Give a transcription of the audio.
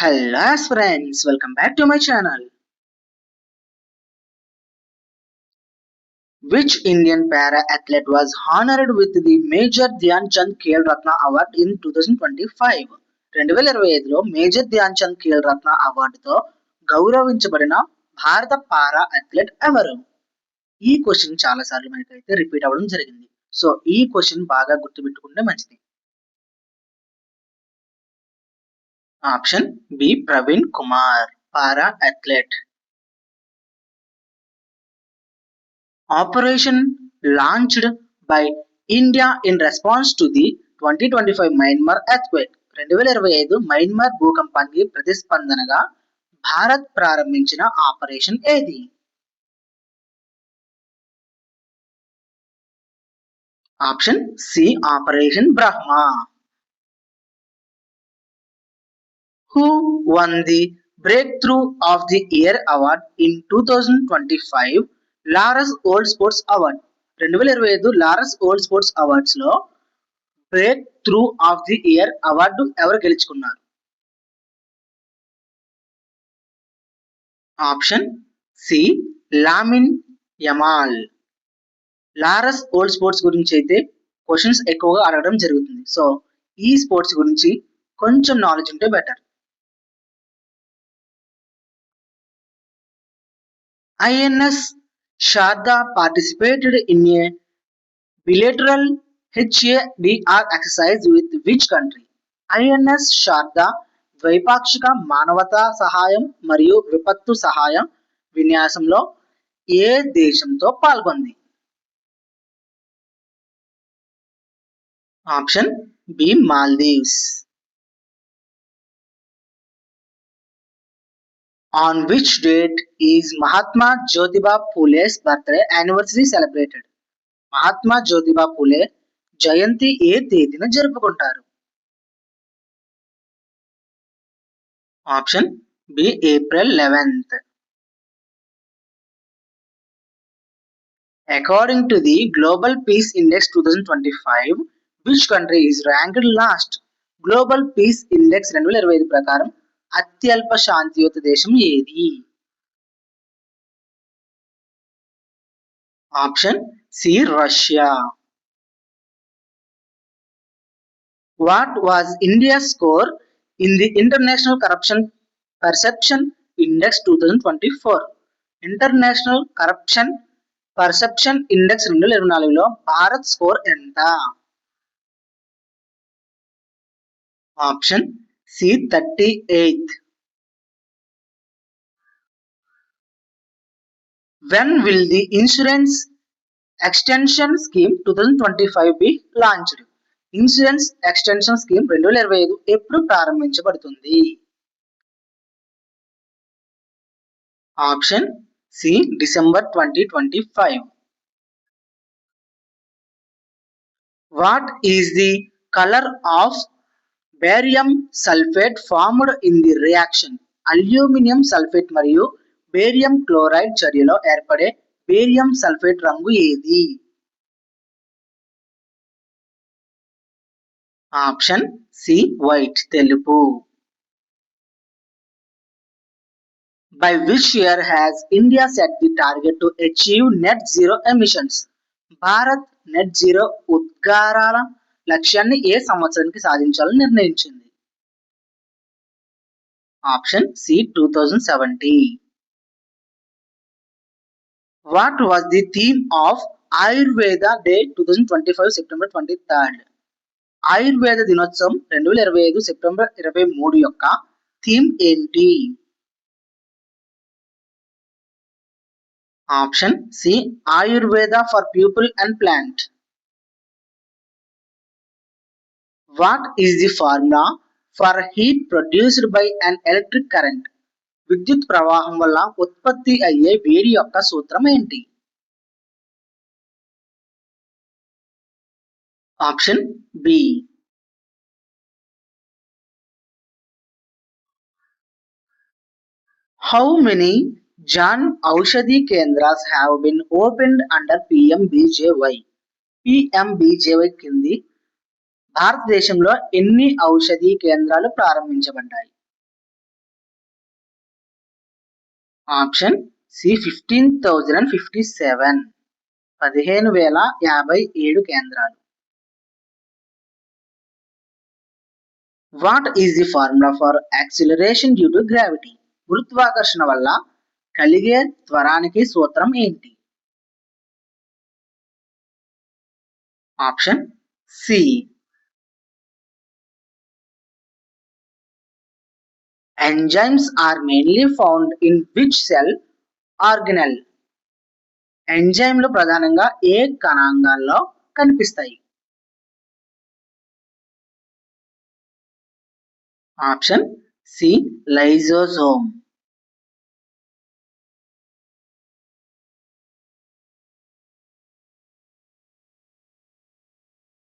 Hello friends welcome back to my channel which Indian para athlete was honoured with the major Dhyan Chand Khel Ratna award in two thousand twenty five రెండు వేల ఇరవై ఐదులో major Dhyan Chand Khel Ratna అవార్డుతో గౌరవించబడిన భారత para athlete ఎవరు? ఈ question చాలా సార్లు మనకైతే రిపీట్ అవ్వడం జరిగింది. సో ఈ క్వశ్చన్ బాగా గుర్తుపెట్టుకుంటే మంచిది. Option B Praveen Kumar para athlete. Operation launched by India in response to the twenty twenty five Myanmar earthquake రెండు వేల ఇరవై ఐదు మైన్మార్ భూకంపానికి ప్రతిస్పందనగా భారత్ ప్రారంభించిన ఆపరేషన్ ఏది? Option C operation Brahma. Who won the Breakthrough of the Year Award in 2025 Laureus world sports award రెండు వేల ఇరవై ఐదు Laureus world sports అవార్డ్స్లో breakthrough of the year award ఎవరు గెలుచుకున్నారు? Option C Lamine Yamal. Laureus world sports గురించి అయితే questions ఎక్కువగా అడగడం జరుగుతుంది. సో ఈ స్పోర్ట్స్ గురించి కొంచెం నాలెడ్జ్ ఉంటే better INS Sharda participated in a bilateral HADR exercise with which country? INS Sharda ద్వైపాక్షిక మానవతా సహాయం మరియు విపత్తు సహాయం విన్యాసంలో ఏ దేశంతో పాల్గొంది option B Maldives On which date is Mahatma Jyotiba Phule's birthday anniversary celebrated? Mahatma Jyotiba Phule జయంతి ఏ తేదీన జరుపుకుంటారు? Option B April eleventh according to the global peace index two thousand twenty five which country is ranked last global peace index రెండు వేల ఇరవై ఐదు ప్రకారం అత్యల్ప శాంతియుత దేశం ఏది? Option C Russia. What was India score in the international corruption perception index two thousand twenty four? International corruption perception index రెండు వేల ఇరవై నాలుగులో భారత్ స్కోర్ ఎంత? Option C thirty eighth when will the insurance extension scheme two thousand twenty five be launched insurance extension scheme రెండు వేల ఇరవై ఐదు ఎప్పుడు ప్రారంభించబడుతుంది? Option C December twenty twenty five what is the colour of barium sulphate formed in the reaction. Aluminium sulphate మరియు barium chloride చర్యలో ఏర్పడే barium sulphate రంగు ఏది? ఆప్షన్ సి వైట్ తెలుపు. By which year has India set the target to achieve net zero emissions Bharat net zero ఉద్గారాల లక్ష్యాన్ని ఏ సంవత్సరానికి సాధించాలని నిర్ణయించింది. Option C two thousand seventy. What was the theme of Ayurveda day two thousand twenty five September twenty third Ayurveda దినోత్సవం రెండు వేల ఇరవై ఐదు సెప్టెంబర్ ఇరవై మూడు యొక్క థీమ్ ఏంటి? Option C Ayurveda for people and plant what is the formula for heat produced by an electric current విద్యుత్ ప్రవాహం వల్ల ఉత్పత్తి అయ్యే వేడి యొక్క సూత్రం ఏంటి? Option B how many Jan Aushadhi Kendras have been opened under PMBJY PMBJY కింది భారతదేశంలో ఎన్ని ఔషధి కేంద్రాలు ప్రారంభించబడ్డాయి? Option C fifteen thousand fifty seven. పదిహేను వేల యాభై ఏడు కేంద్రాలు. What is the formula for acceleration due to gravity గురుత్వాకర్షణ వల్ల కలిగే త్వరానికి సూత్రం ఏంటి? Option C enzymes are mainly found in which cell organelle ఎంజైమ్లు ప్రధానంగా ఏ కణాంగాల్లో కనిపిస్తాయి? Option C లైజోజోమ్